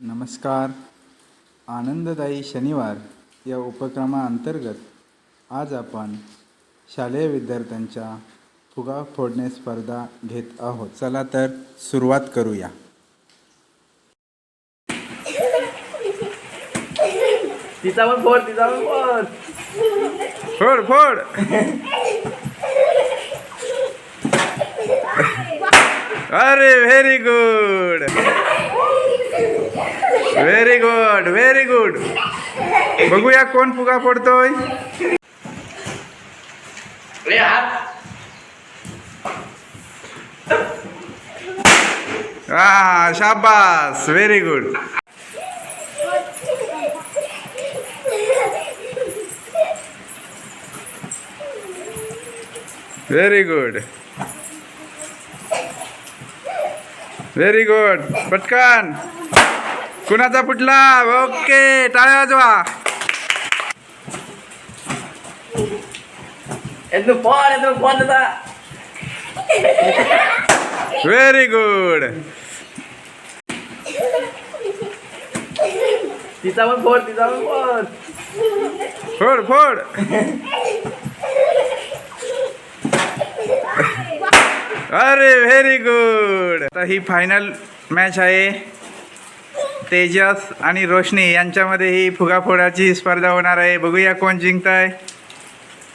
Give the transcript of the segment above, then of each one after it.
नमस्कार. आनंददायी शनिवार या उपक्रमाअंतर्गत आज आपण शालेय विद्यार्थ्यांच्या फुगा फोडणे स्पर्धा घेत आहोत. चला तर सुरुवात करूया. तिचा पण फोड तिचा पण फोड. फोड फोड. अरे very good very good very good बघूया कोण फुगा हात हा शाबास very good very good very good पटकन. कुणाचा फुटला? ओके टाळ्या वाजवा. व्हेरी गुड तिचा पण फोड तिचा पण फोड. फोड फोड. अरे व्हेरी गुड आता ही फायनल मॅच आहे. तेजस आणि रोशनी यांच्यामध्ये ही फुगाफोडाची स्पर्धा होणार आहे. बघूया कोण जिंकत आहे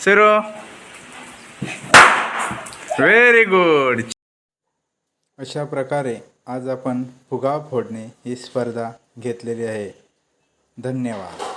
सुरू. व्हेरी गुड अशा प्रकारे आज आपण फुगा फोडणे ही स्पर्धा घेतलेली आहे. धन्यवाद.